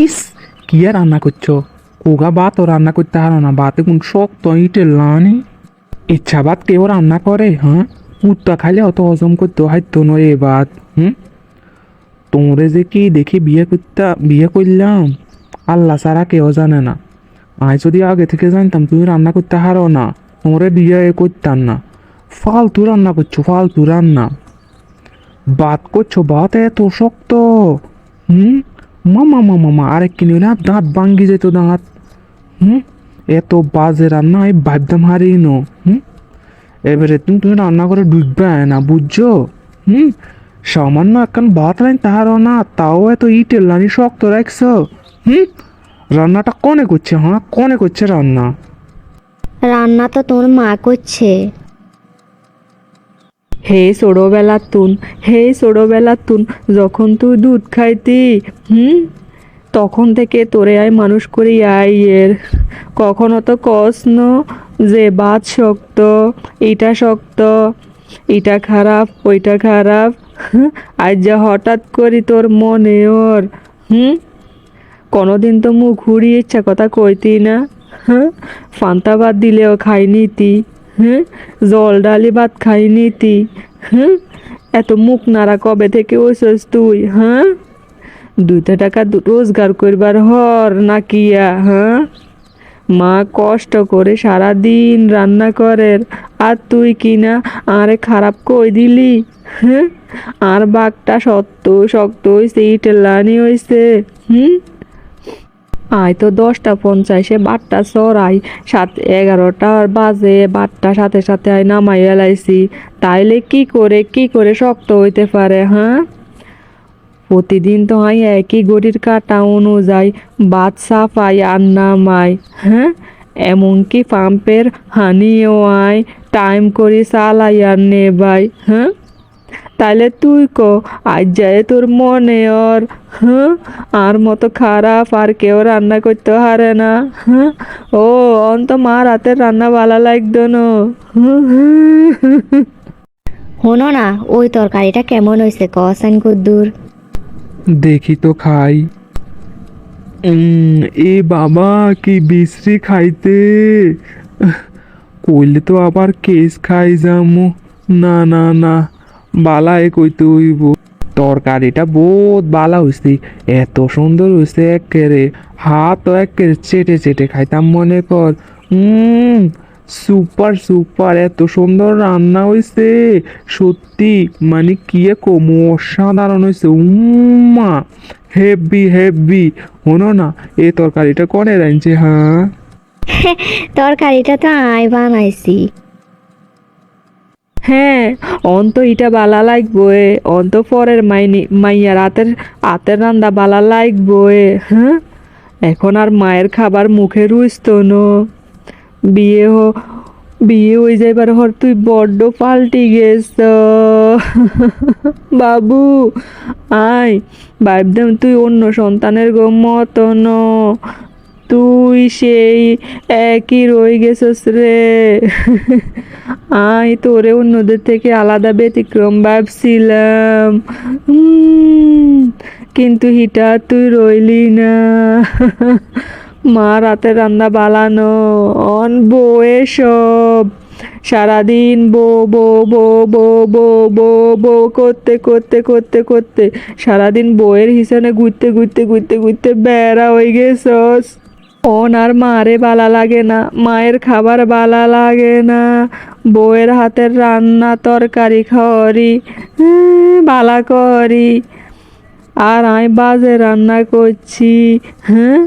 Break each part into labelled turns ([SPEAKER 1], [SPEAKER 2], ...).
[SPEAKER 1] ইস, কি আর রান্না করছ? কোগা ভাত ও রান্না করতে হারো না, ভাতে কোন শক্ত ইটের লানি? ইচ্ছা ভাত কেউ রান্না করে হ্যাঁ? উত্তা খাইলে অত হজম করতে হয়তো নয় এ ভাত, হুম? তোমরে যে কি দেখি বিয়ে করতে বিয়ে করলাম, আল্লাহ ছাড়া কেউ জানে না। আয় যদি আগে থেকে জানতাম তুমি রান্না করতে হারো না, তোমরে বিয়ে করতাম না। ফালতু রান্না করছ, ফালতু রান্না। বাত করছ বাত এত শক্ত, হুম? মামা মামা মামা আরেক কিনে না দাঁত ভাঙ্গি যেত দাঁত। হুম? এত বাজে রান্না আমি ভাবতাম হারি নো। হুম? এবারে তুমি তুমি রান্না করে ঢুকবে না, বুঝছ? হুম? সামান্য একখান ভাত লাইন তাহারও না, তাও এত ইটের লানি শক্ত রাখছো। হুম? রান্নাটা কনে করছে হ্যাঁ? কনে করছে রান্না?
[SPEAKER 2] রান্না তো তোর মা করছে।
[SPEAKER 3] হে ছোটবেলার তুন হে ছোটবেলার তুন যখন তুই দুধ খাইতি, হুম? তখন থেকে তোরে আয় মানুষ করি আই এর কখনো তো কষ্ণ যে বাত শক্ত এটা শক্ত এটা খারাপ, ওইটা খারাপ। আজ যা হঠাৎ করি তোর মনে ওর হুম? কোনোদিন তো মুখ ঘুরিয়ে ইচ্ছা কথা কইতি না হ্যাঁ ফান্তা ভাত দিলেও খাইনি তি হ্যাঁ জল ডালি ভাত খাইনি তি হ্যাঁ এত মুখ নাড়া কবে থেকে ওইসস তুই হ্যাঁ দুইটা টাকা রোজগার করবার হর না কিয়া হ্যাঁ মা কষ্ট করে সারা দিন রান্না করের, আর তুই কিনা আরে খারাপ কই দিলি হ্যাঁ আর বাঘটা শক্ত শক্ত হইছে ইটেলানি হইছে, হুম? আয় তো দশটা পঞ্চাশে বারটা চড়াই সাত এগারোটা বাজে, বারটা সাথে সাথে আয় নামাই এলাইছি। তাইলে কি করে কি করে শক্ত হইতে পারে হ্যাঁ? প্রতিদিন তো আই একই গড়ির কাটা অনুযায়ী বাদ সাফাই আর নামাই হ্যাঁ? এমনকি পাম্পের হানিও আয়, টাইম করে চালাই আর নেবাই হ্যাঁ? তাইলে তুই ক আজ যায় তোর মনে ওর হ্যাঁ আর মতো খারাপ আর কেউ রান্না করতে হারে না হ্যাঁ ও অন্ত মা রাতের রান্না ভালো লাগতো না
[SPEAKER 2] শোনো না ওই তরকারিটা কেমন হয়েছে কসান কুদ্দুর?
[SPEAKER 1] দেখি তো খাই। উম, এ বাবা কি বিশ্রি খাইতে। কইলে তো আবার কেস খাই যামু। না না না। বালা এ কইতে হইব তরকারিটা বহুত বালা হইছে, এত সুন্দর হইছে একেরে। হাত একেরে চেটে চেটে খাইতাম, মনে কর। উম, সুপার সুপার, এত সুন্দর রান্না হইছে। সত্যি মানে কি কমু অসাধারণ হইছে, উম্মা। Heavy heavy. হনো না এ তরকারিটা কনে রাঁধছে হ্যাঁ?
[SPEAKER 2] তরকারিটা তো আয় বানাইছি।
[SPEAKER 3] হ্যাঁ অন্ত ইটা বালা লাগবো অন্ত পরের মাইনি মাইয়া রাতের হাতের রান্দা বালা লাগবো হ্যাঁ? এখন আর মায়ের খাবার মুখে রুইস্ত বিয়ে হো, বিয়ে হয়ে যাইবার হর তুই বড্ড পাল্টি গেছ। বাবু, আয় ভাবতাম তুই অন্য সন্তানের গো মতন। তুই সেই একই রয়ে গেছস রে। আই তোরে অন্যদের থেকে আলাদা ব্যতিক্রম ভাবছিলাম। কিন্তু হিটা তুই রইলি না। মা রাতে রান্না বালানো, অন বয়ে সব। সারাদিন বো বো বো বো বো বো বো করতে করতে করতে করতে সারাদিন বইয়ের হিসানে ঘুরতে ঘুরতে ঘুরতে ঘুরতে বেড়া হয়ে গেছস। অন আর মারে বালা লাগে না মায়ের খাবার বালা লাগে না। বউয়ের হাতের রান্না তরকারি খাওয়ারি হ্যাঁ, বালা করি। আর আমি বাজে রান্না করছি হ্যাঁ?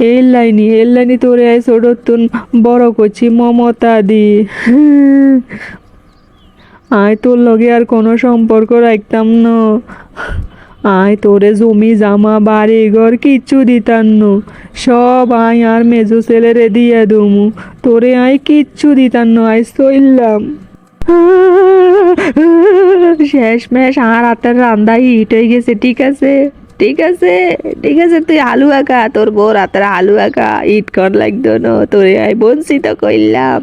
[SPEAKER 3] এই লাইনি এই লাইনি তোরে আই ছোটতুন বড় করছি মমতা দি হ্যাঁ। আয় তোর লগে আর কোনো সম্পর্ক রাখতাম না। আয় তোরে জমি, জামা, বাড়ি, ঘর কিচ্ছু দিতাম না। সব আয় আর মেজো ছেলেরে দিয়ে দমু। তোরে আয় কিচ্ছু দিতাম না, আয় সইলাম শেষ মেশ আর হাতের রান্দা হিট হয়ে গেছে, ঠিক আছে? ঠিক আছে? ঠিক আছে, তুই আলু আঁকা, তোর বউ রাতের আলু আঁকা, ইট কর লাগতো না। তোরে আয় বঞ্চিত করলাম